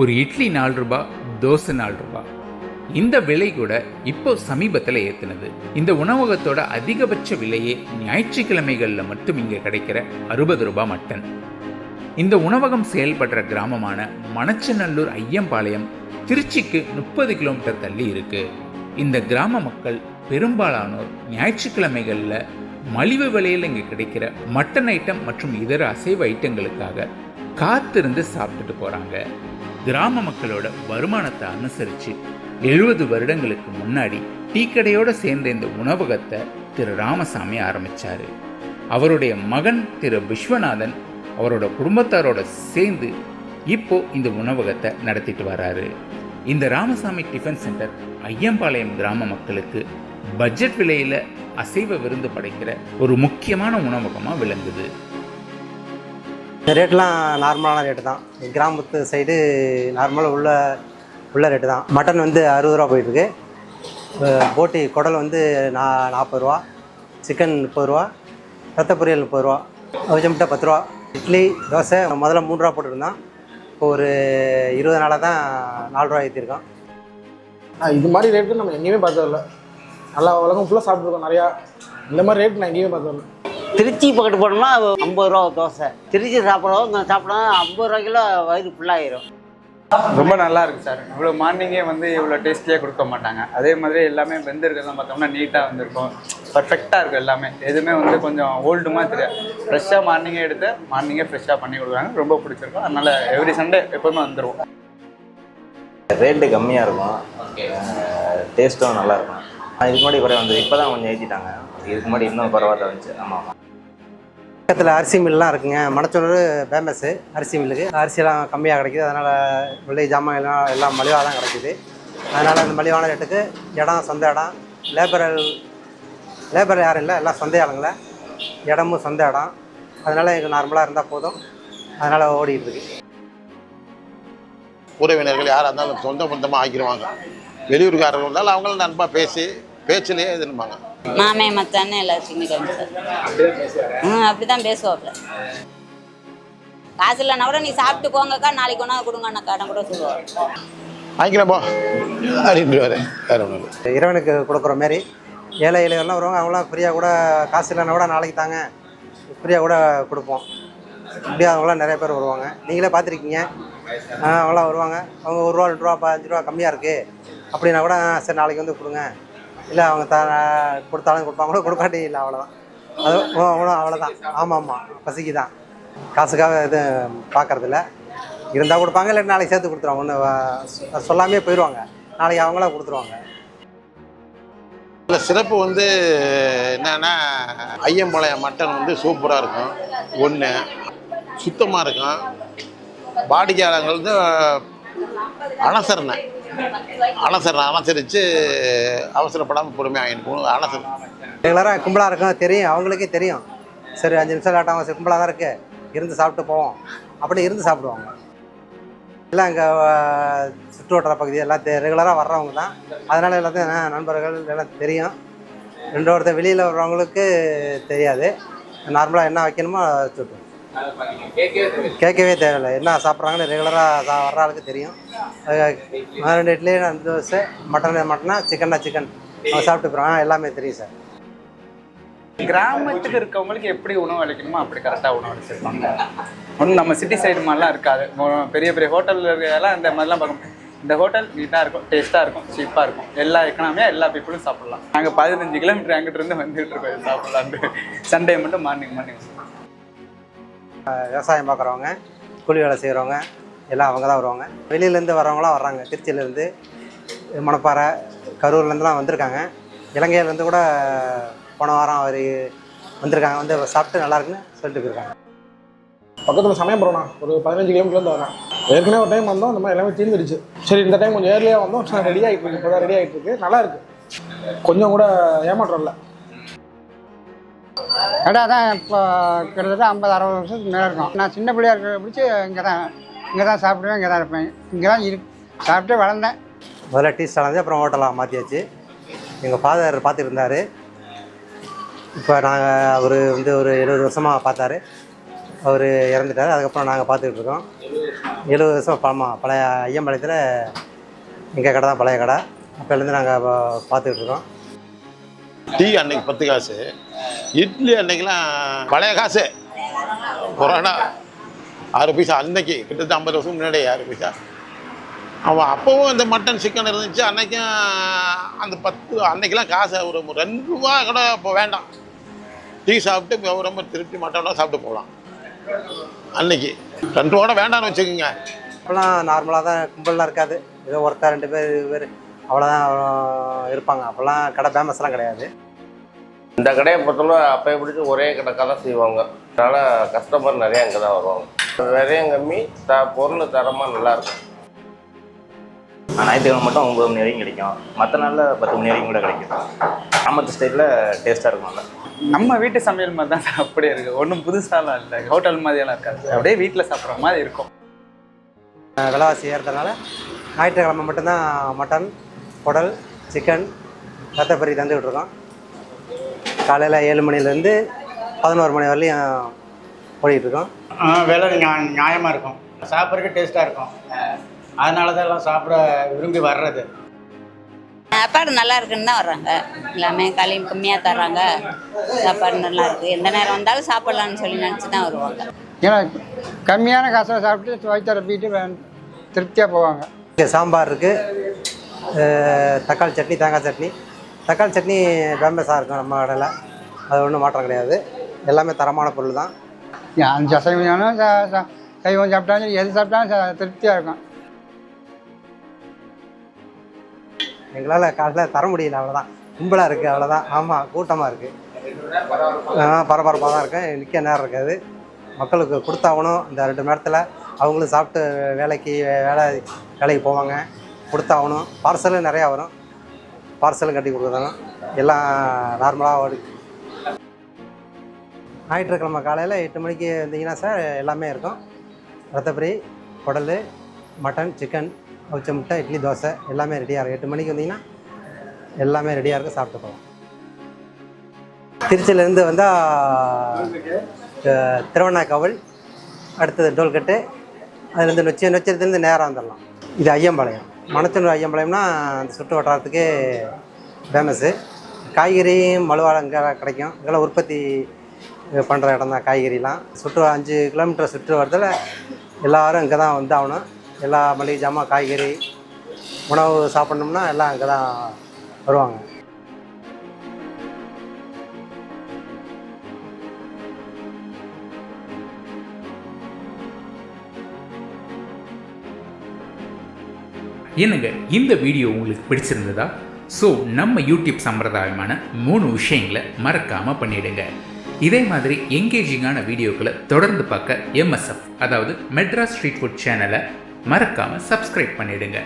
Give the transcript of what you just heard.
ஒரு இட்லி நாலு ரூபாய் தோசை நாலு ரூபாய் இந்த விலை கூட இப்போ சமீபத்தில் ஏற்றினது இந்த உணவகத்தோட அதிகபட்ச விலையே ஞாயிற்றுக்கிழமைகளில் மட்டும் இங்கே கிடைக்கிற அறுபது ரூபாய் மட்டன். இந்த உணவகம் செயல்படுற கிராமமான மணச்சநல்லூர் ஐயம்பாளையம் திருச்சிக்கு முப்பது கிலோமீட்டர் தள்ளி இருக்கு. இந்த கிராம மக்கள் பெரும்பாலானோர் ஞாயிற்றுக்கிழமைகளில் மலிவு விலையில் இங்கே கிடைக்கிற மட்டன் ஐட்டம் மற்றும் இதர அசைவ ஐட்டங்களுக்காக காத்திருந்து சாப்பிட்டுட்டு போகிறாங்க கிராம மக்களோட வருமானத்தை அனுசரித்து எழுபது வருடங்களுக்கு முன்னாடி டீ கடையோட சேர்ந்த இந்த உணவகத்தை திரு ராமசாமி ஆரம்பித்தார் அவருடைய மகன் திரு விஸ்வநாதன் அவரோட குடும்பத்தாரோட சேர்ந்து இப்போ இந்த உணவகத்தை நடத்திட்டு வராரு. இந்த ராமசாமி டிஃபன் சென்டர் ஐயம்பாளையம் கிராம மக்களுக்கு பட்ஜெட் விலையில் அசைவ விருந்து படைக்கிற ஒரு முக்கியமான உணவகமாக விளங்குது. இந்த ரேட்லாம் நார்மலான ரேட்டு தான். கிராமத்து சைடு நார்மலாக உள்ள உள்ள ரேட்டு தான். மட்டன் வந்து அறுபது ரூபா போயிட்டுருக்கு. போட்டி குடல் வந்து நா நாற்பது ரூபா. சிக்கன் முப்பது ரூபா. ரத்த பொரியல் முப்பது ரூபா. அவிச்ச பத்து ரூபா. இட்லி தோசை முதல்ல மூணு ரூபா போட்டுருந்தான் இப்போ ஒரு இருபது நாளாக தான் நாலு ரூபா ஏற்றிருக்கோம் இது மாதிரி ரேட்டு நம்ம எங்கேயுமே பார்த்ததில்ல. நல்லா உலகம் ஃபுல்லாக சாப்பிட்ருக்கோம் நிறையா. இந்த மாதிரி ரேட்டு நான் எங்கேயுமே பார்த்ததில்லை. திருச்சி பக்கத்து போனோம்னா ஐம்பது ரூபா தோசை. திருச்சி சாப்பிட்றோம் சாப்பிட்டா ஐம்பது ரூபா கிலோ வயிறு ஃபுல்லாகிடும் ரொம்ப நல்லா இருக்கு சார். இவ்வளோ மார்னிங்கே வந்து இவ்வளோ டேஸ்டியாக கொடுக்க மாட்டாங்க. அதே மாதிரி எல்லாமே வெந்திருக்கிறதெல்லாம் பார்த்தோம்னா நீட்டாக வந்திருக்கும். பர்ஃபெக்டாக இருக்கும் எல்லாமே. எதுவுமே வந்து கொஞ்சம் ஓல்டுமா தெரியாது. ஃப்ரெஷ்ஷாக மார்னிங்கே எடுத்து மார்னிங்கே ஃப்ரெஷ்ஷாக பண்ணி கொடுக்குறாங்க. ரொம்ப பிடிச்சிருக்கும். அதனால எவ்ரி சண்டே எப்போவுமே வந்துடுவோம் ரேட்டு கம்மியாக இருக்கும். டேஸ்ட்டும் நல்லா இருக்கும். ஆனா, இதுக்கு முன்னாடி குறைய வந்தது. இப்போ தான் கொஞ்சம் ஏற்றிட்டாங்க இதுக்கு முன்னாடி இன்னும் பரவாயில்ல வந்துச்சு ஆமாம் ஆமாம் பக்கத்தில் அரிசி மில்லாம் இருக்குங்க. மணச்சூர் ஃபேமஸ்ஸு அரிசி மில்லுக்கு. அரிசியெல்லாம் கம்மியாக கிடைக்குது. அதனால் விலை ஜாமான் எல்லாம் எல்லாம் மலிவாக தான் கிடைக்குது. அதனால் அந்த மலிவான ரேட்டுக்கு இடம் சொந்த இடம். லேபர் லேபர் யாரும் இல்லை. எல்லாம் சொந்த இடங்கள இடமும் சொந்த இடம். அதனால் எங்களுக்கு நார்மலாக இருந்தால் போதும். அதனால் ஓடிட்டுருக்கு உறவினர்கள் யாராக இருந்தாலும் சொந்த பந்தமாக ஆக்கிடுவாங்க. வெளியூர்காரர்கள் இருந்தாலும் அவங்களும் நண்பாக பேசி பேச்சிலேயே இதுன்பாங்க மாமே மச்சான்னு எல்லாம் சிங்கிக்காங்க சார் ம் அப்படி தான் பேசுவாப்ல. காசு இல்லைன்னா கூட நீ சாப்பிட்டு போங்கக்கா நாளைக்கு ஒன்றா கொடுங்க கடன் கூட சொல்லுவார் வாங்கிக்கலாம் போ. அப்படின்ட்டு வேறு வேறு ஒன்றும் இறைவனுக்கு கொடுக்குற மாரி ஏழை இளையெல்லாம் வருவாங்க அவங்களாம் ஃப்ரீயாக கூட காசு இல்லைன்னா கூட நாளைக்கு தாங்க ஃப்ரீயாக கூட கொடுப்போம். இப்படி அவங்களாம் நிறைய பேர் வருவாங்க. நீங்களே பார்த்துருக்கீங்க. அவங்களாம் வருவாங்க. அவங்க ஒரு ரூபா ரெண்டு ரூபா பதினஞ்சு ரூபா கம்மியாக இருக்குது அப்படின்னா கூட "ஆ, சரி நாளைக்கு வந்து கொடுங்க. இல்லை அவங்க த கொடுத்தாலும் கொடுப்பாங்க கூட கொடுக்காட்டி இல்லை அவ்வளோதான் அது அவ்வளோ அவ்வளோதான் ஆமாம் ஆமாம் பசிக்கு தான் காசுக்காக இது பார்க்கறதில்ல இருந்தால் கொடுப்பாங்க இல்லை நாளைக்கு சேர்த்து கொடுத்துருவாங்க. ஒன்று சொல்லாமே போயிடுவாங்க நாளைக்கு அவங்களா கொடுத்துருவாங்க. அதில் சிறப்பு வந்து என்னென்னா ஐயம்பாளையம் மட்டன் வந்து சூப்பராக இருக்கும். ஒன்று சுத்தமாக இருக்கும். வாடிக்கையாளர்கள் வந்து அலசர் அலசரணை அலசரித்து அவசரப்படாமல் பொறுமையாக எனக்கு அலசர். ரெகுலராக கும்பலாக இருக்கும் தெரியும் அவங்களுக்கே தெரியும். சரி அஞ்சு நிமிஷம் லேட் சரி கும்பலாக தான் இருக்குது இருந்து சாப்பிட்டு போவோம். அப்படி இருந்து சாப்பிடுவாங்க. எல்லாம் இங்கே சுற்று வட்டார பகுதி எல்லாம் ரெகுலராக வர்றவங்க தான். அதனால் எல்லாத்தையும் நண்பர்கள் எல்லாம் தெரியும். ரெண்டு ஒருத்தர் வெளியில் வர்றவங்களுக்கு தெரியாது. நார்மலாக என்ன வைக்கணுமோ சுட்டு கேட்கவே தேவையில்லை. என்ன சாப்பிட்றாங்கன்னு ரெகுலராக வர்ற ஆளுக்கு தெரியும். ரெண்டு இட்லி ரெண்டு தோசை மட்டன் மட்டனா சிக்கன்னா சிக்கன் சாப்பிட்டு போகிறாங்க எல்லாமே தெரியும் சார். கிராமத்துக்கு இருக்கவங்களுக்கு எப்படி உணவு அளிக்கணுமோ அப்படி கரெக்டாக உணவு அளிச்சிருப்பாங்க. ஒன்றும் நம்ம சிட்டி சைடு மாதிரிலாம் இருக்காது. பெரிய பெரிய ஹோட்டலில் இருக்கிறதெல்லாம் இந்த மாதிரிலாம் பார்க்க. இந்த ஹோட்டல் நீட்டாக இருக்கும் டேஸ்ட்டாக இருக்கும் சீப்பாக இருக்கும். எல்லா எக்கனாமியாக எல்லா பீப்புளும் சாப்பிடலாம். நாங்கள் பதினஞ்சு கிலோமீட்டர் அங்கிட்டு இருந்து வந்துட்டு இருக்கோம். இது சாப்பிடலான்ட்டு சண்டே மட்டும் மார்னிங் மார்னிங் விவசாயம் பார்க்குறவங்க கூலி வேலை செய்கிறவங்க எல்லாம் அவங்க தான் வருவாங்க. வெளியிலேருந்து வரவங்களாம் வர்றாங்க. திருச்சியிலேருந்து மணப்பாறை கரூர்லேருந்துலாம் வந்திருக்காங்க. இலங்கையிலேருந்து கூட போன வாரம் அவர் வந்திருக்காங்க. வந்து சாப்பிட்டு நல்லா இருக்குன்னு சொல்லிட்டு போயிருக்காங்க. பக்கத்தில் சமயபுரம்ண்ணா ஒரு பதினஞ்சு கிலோமீட்டர்லேருந்து வரேன். ஏற்கனவே ஒரு டைம் வந்தோம். இந்த மாதிரி எல்லாமே தீர்ந்துடுச்சு. சரி இந்த டைம் கொஞ்சம் ஏர்லியாக வந்தோம். ரெடி ஆகிட்டு இருக்கு. இப்போ தான் ரெடி ஆகிட்டு இருக்கு. நல்லா இருக்கு. கொஞ்சம் கூட ஏமாற்றம் இல்லை. கடை தான் இப்போ கிட்டத்தட்ட ஐம்பது அறுபது வருஷத்துக்கு மேலே இருக்கும். நான் சின்ன பிள்ளையா இருக்கிற பிடிச்சி இங்கே தான் இங்கே தான் சாப்பிடுவேன் இங்கே தான் இருப்பேன். இங்கே தான் இரு சாப்பிட்டு வளர்ந்தேன். முதல்ல டீ ஸ்டால் அப்புறம் ஹோட்டலாக மாற்றியாச்சு எங்கள் ஃபாதர் பார்த்துட்டு இருந்தார் இப்போ நாங்கள் அவர் வந்து ஒரு எழுபது வருஷமாக பார்த்தாரு. அவர் இறந்துட்டார் அதுக்கப்புறம் நாங்கள் பார்த்துக்கிட்டு இருக்கோம் எழுபது வருஷம் பழமா பழைய ஐயம்பாளையத்தில் எங்கள் கடை தான் பழைய கடை. அப்போலேருந்து நாங்கள் பார்த்துக்கிட்டு இருக்கோம் டீ அன்னைக்கு பத்து காசு இட்லி அன்னைக்கெல்லாம் பழைய காசு. கொரோனா ஆறு பைசா அன்னைக்கு கிட்டத்தட்ட ஐம்பது வருஷம் முன்னாடி ஆறு பைசா. அவன் அப்போவும் இந்த மட்டன் சிக்கன் இருந்துச்சு அன்னைக்கும் அந்த பத்து அன்னைக்கெல்லாம் காசு ஒரு ரெண்டு ரூபா கூட இப்போ வேண்டாம். டீ சாப்பிட்டு ரொம்ப திருப்தி மட்டனோட சாப்பிட்டு போகலாம் அன்னைக்கு. ரெண்டு ரூபா கூட வேண்டாம்னு வச்சுக்கோங்க. இப்போலாம் நார்மலாக தான் கும்பல்லாம் இருக்காது. ஏதோ ஒருத்தர் ரெண்டு பேர் இது பேர் அவ்வளோதான் இருப்பாங்க. அப்போல்லாம் கடை ஃபேமஸ்லாம் கிடையாது. இந்த கடையை பொறுத்தவரை அப்போ பிடிச்சி ஒரே கணக்காக தான் செய்வாங்க. அதனால் கஸ்டமர் நிறையா இங்கே தான் வருவாங்க. விலையும் கம்மி த பொருள் தரமாக நல்லாயிருக்கும் ஞாயிற்றுக்கிழமை மட்டும் ஒம்பது மணி வரைக்கும் கிடைக்கும். மற்ற நாளில் பத்து மணி வரைக்கும் கூட கிடைக்கும். கிராமத்து ஸ்டைலில் டேஸ்ட்டாக இருக்கும் நல்லா. நம்ம வீட்டு சமையல் மாதிரி தான் சார் அப்படியே இருக்குது ஒன்றும் புதுசாலாம் இல்லை. ஹோட்டல் மாதிரியெல்லாம் இருக்காது அப்படியே வீட்டில் சாப்பிட்ற மாதிரி இருக்கும். விலைவாசி ஏறதுனால ஞாயிற்றுக்கிழமை மட்டும்தான் மட்டன் குடல் சிக்கன் ரத்தப்பரி தந்துக்கிட்டு இருக்கோம். காலையில் ஏழு மணிலேருந்து பதினோரு மணி வரலையும் ஓடிட்டு இருக்கோம். விலை நியா- நியாயமாக இருக்கும். சாப்பிட்றதுக்கு டேஸ்ட்டாக இருக்கும். அதனால தான் எல்லாம் சாப்பிட விரும்பி வர்றது. சாப்பாடு நல்லா இருக்குன்னு தான் வர்றாங்க. எல்லாமே காலையும் கம்மியாக தர்றாங்க. சாப்பாடு நல்லா இருக்குது எந்த நேரம் வந்தாலும் சாப்பிட்லான்னு சொல்லி நினச்சி தான் வருவாங்க. ஏன்னா கம்மியான காசில் சாப்பிட்டு வயிற்று வீட்டு திருப்தியாக போவாங்க. இங்கே சாம்பார் இருக்குது தக்காளி சட்னி தேங்காய் சட்னி. தக்காளி சட்னி ஃபேமஸாக இருக்கும் நம்ம கடையில். அது ஒன்றும் மாற்றம் கிடையாது. எல்லாமே தரமான பொருள் தான். அஞ்சு அசைவம் ச- சைவம் சாப்பிட்டாலும் எது சாப்பிட்டாலும் திருப்தியாக இருக்கும். எங்களால் காலையில் தர முடியல அவ்வளோதான் கும்பலாக இருக்குது அவ்வளோதான் ஆமாம் கூட்டமாக இருக்குது பரபரப்பாக தான் இருக்கேன் நிற்க நேரம் இருக்காது. மக்களுக்கு கொடுத்தாகணும். இந்த ரெண்டு மணி நேரத்தில் அவங்களும் சாப்பிட்டு வேலைக்கு வேலை வேலைக்கு போவாங்க. கொடுத்தாகணும். பார்சலும் நிறையா வரும். பார்சலும் கட்டி கொடுக்குறாங்க எல்லாம் நார்மலாக ஞாயிற்றுக்கிழமை காலையில் எட்டு மணிக்கு வந்தீங்கன்னா சார் எல்லாமே இருக்கும். ரத்தப்பரி குடல் மட்டன் சிக்கன் அவிச்ச முட்டை இட்லி தோசை எல்லாமே ரெடியாக இருக்கும். எட்டு மணிக்கு வந்தீங்கன்னா எல்லாமே ரெடியாக இருக்கும் சாப்பிட்டு போகலாம். திருச்சியிலேருந்து வந்தால் திருவண்ணாக்கவல் அடுத்தது டோல்கட்டு அதுலேருந்து நொச்சி நொச்சிலேருந்து நேராக வந்துடலாம். இது ஐயம்பாளையம். மணத்தூர் ஐயம்பாளையம்னா அந்த சுற்று வட்டாரத்துக்கு ஃபேமஸ்ஸு காய்கறியும் மலுவாக இங்கே கிடைக்கும். இதெல்லாம் உற்பத்தி பண்ணுற இடம் தான் காய்கறிலாம். சுற்று அஞ்சு கிலோமீட்டர் சுற்று வரதில் எல்லோரும் இங்கே தான் வந்து ஆகணும். எல்லா மளிகை ஜாமான் காய்கறி உணவு சாப்பிட்ணும்னா எல்லாம் அங்கே தான் வருவாங்க. என்னங்க இந்த வீடியோ உங்களுக்கு பிடிச்சிருந்ததா? ஸோ நம்ம யூடியூப் சம்பிரதாயமான மூணு விஷயங்களை மறக்காமல் பண்ணிவிடுங்க இதே மாதிரி எங்கேஜிங்கான வீடியோக்களை தொடர்ந்து பார்க்க எம்எஸ்எஃப் அதாவது மெட்ராஸ் ஸ்ட்ரீட் ஃபுட் சேனலை மறக்காமல் சப்ஸ்கிரைப் பண்ணிடுங்க.